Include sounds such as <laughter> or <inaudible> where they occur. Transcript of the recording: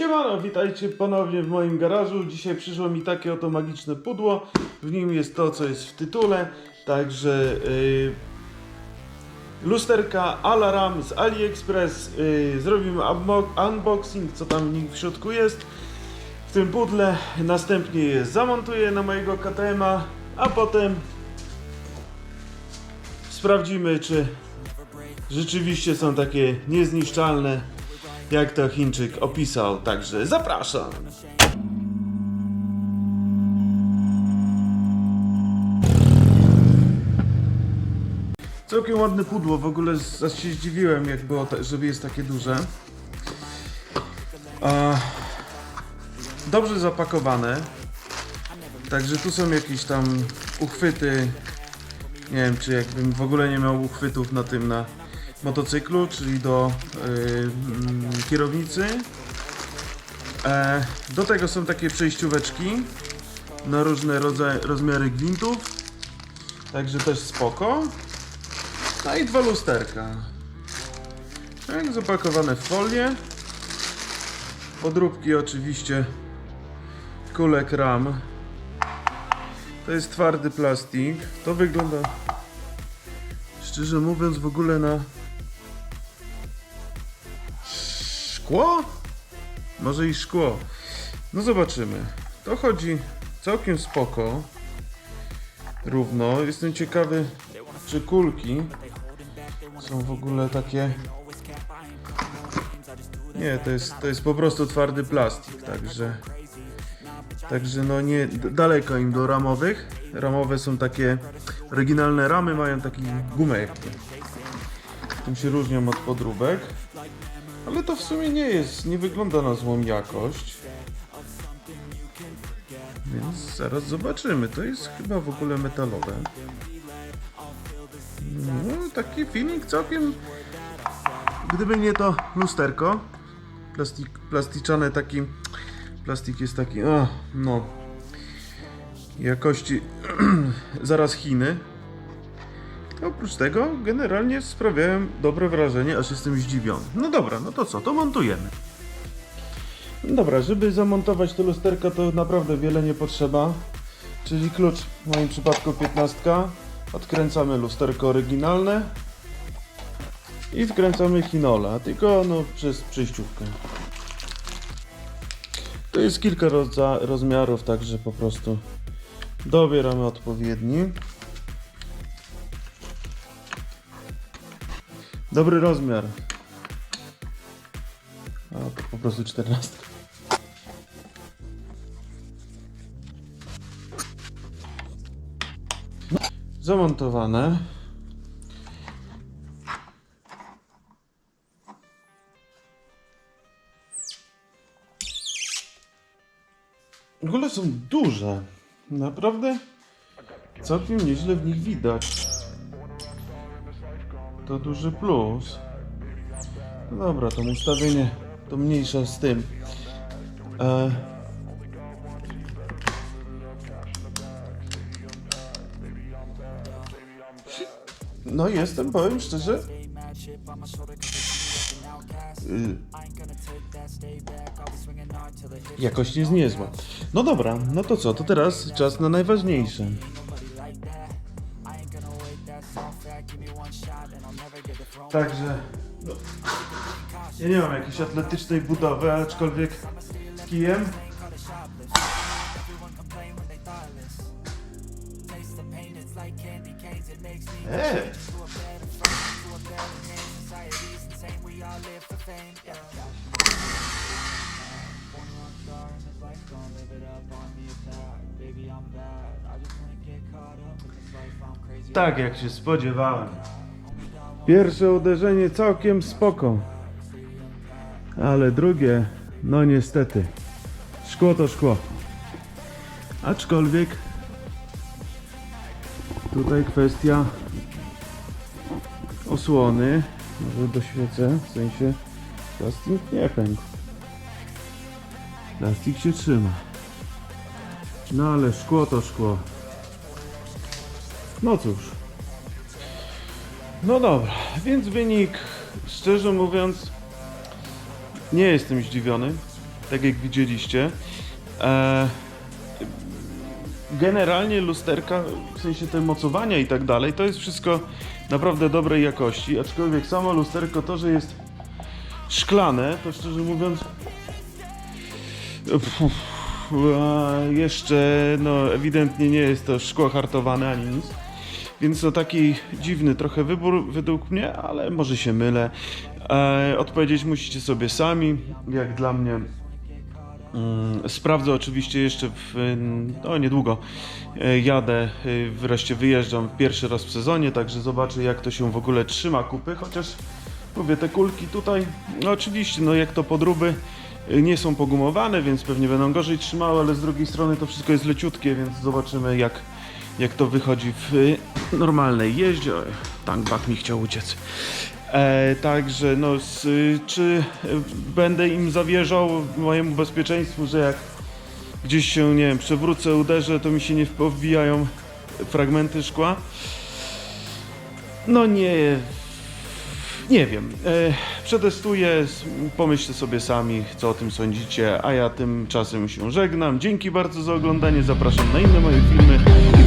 Siemano, witajcie ponownie w moim garażu. Dzisiaj przyszło mi takie oto magiczne pudło. W nim jest to, co jest w tytule. Także yy, lusterka z AliExpress. Yy, zrobimy unbo- unboxing, co tam w nim w środku jest. W tym pudle. Następnie je zamontuję na mojego KTM-a, a potem sprawdzimy, czy rzeczywiście są takie niezniszczalne, jak to Chińczyk opisał. Także zapraszam. Całkiem ładne pudło, w ogóle się zdziwiłem, jak było, żeby jest takie duże. Dobrze zapakowane. Także tu są jakieś tam uchwyty. Nie wiem, czy jakbym w ogóle nie miał uchwytów na tym, na motocyklu, czyli do yy, kierownicy. E, do tego są takie przejścióweczki na różne rodzaje, rozmiary gwintów. Także też spoko. No i dwa lusterka. Tak, zapakowane w folię. Podróbki oczywiście kulek ram. To jest twardy plastik. To wygląda szczerze mówiąc w ogóle na szkło? Może i szkło. No zobaczymy. To chodzi całkiem spoko. Równo. Jestem ciekawy, czy kulki są w ogóle takie. Nie, to jest, to jest po prostu twardy plastik, także. Także no nie, daleko im do ramowych. Ramowe są takie, oryginalne ramy mają taki gumę jakby. Tym się różnią od podróbek. Ale to w sumie nie jest, nie wygląda na złą jakość. Więc zaraz zobaczymy. To jest chyba w ogóle metalowe. No, taki filmik całkiem... Gdyby nie to lusterko, plastik, plasticzane taki... Plastik jest taki, o, no... Jakości <clears throat> zaraz Chiny. Oprócz tego generalnie sprawiałem dobre wrażenie, aż jestem zdziwiony. No dobra, no to co, to montujemy. Dobra, żeby zamontować to lusterko to naprawdę wiele nie potrzeba. Czyli klucz, w moim przypadku 15. Odkręcamy lusterko oryginalne. I wkręcamy chinola, tylko no przez przejściówkę. To jest kilka rozmiarów, także po prostu dobieramy odpowiedni. Dobry rozmiar. A to po prostu 14. Zamontowane. W ogóle są duże. Naprawdę całkiem nieźle w nich widać. To duży plus. No dobra, to ustawienie to mniejsza z tym. E... No jestem, powiem szczerze. Y, Jakość jest niezła. No dobra, no to co? To teraz czas na najważniejsze. Także. No, ja nie mam jakiejś atletycznej budowy, aczkolwiek z kijem. Eee. Tak jak się spodziewałem. Pierwsze uderzenie całkiem spoko. Ale drugie, no niestety. Szkło to szkło. Aczkolwiek tutaj kwestia osłony. Może doświecę, w sensie plastik nie pękł. Plastik się trzyma. No ale szkło to szkło. No cóż. No dobra, więc wynik, szczerze mówiąc, nie jestem zdziwiony. tak jak widzieliście. E, generalnie lusterka, w sensie te mocowania i tak dalej, to jest wszystko naprawdę dobrej jakości, aczkolwiek samo lusterko to, że jest szklane, to szczerze mówiąc a jeszcze, no ewidentnie nie jest to szkło hartowane ani nic. Więc to taki dziwny trochę wybór według mnie, ale może się mylę. E, odpowiedzieć musicie sobie sami, jak dla mnie. Mm, Sprawdzę oczywiście jeszcze w, no niedługo e, jadę, e, wreszcie wyjeżdżam pierwszy raz w sezonie, także zobaczę jak to się w ogóle trzyma kupy, chociaż mówię te kulki tutaj, no oczywiście no jak to podróby nie są pogumowane, więc pewnie będą gorzej trzymały, ale z drugiej strony to wszystko jest leciutkie, więc zobaczymy jak, jak to wychodzi w normalnej jeździe. Oj, tankbak mi chciał uciec. E, także no, s, czy będę im zawierzał mojemu bezpieczeństwu, że jak gdzieś się, nie wiem, przewrócę, uderzę, to mi się nie powbijają fragmenty szkła? No nie, nie wiem. E, przetestuję, pomyślcie sobie sami, co o tym sądzicie, a ja tymczasem się żegnam. Dzięki bardzo za oglądanie, zapraszam na inne moje filmy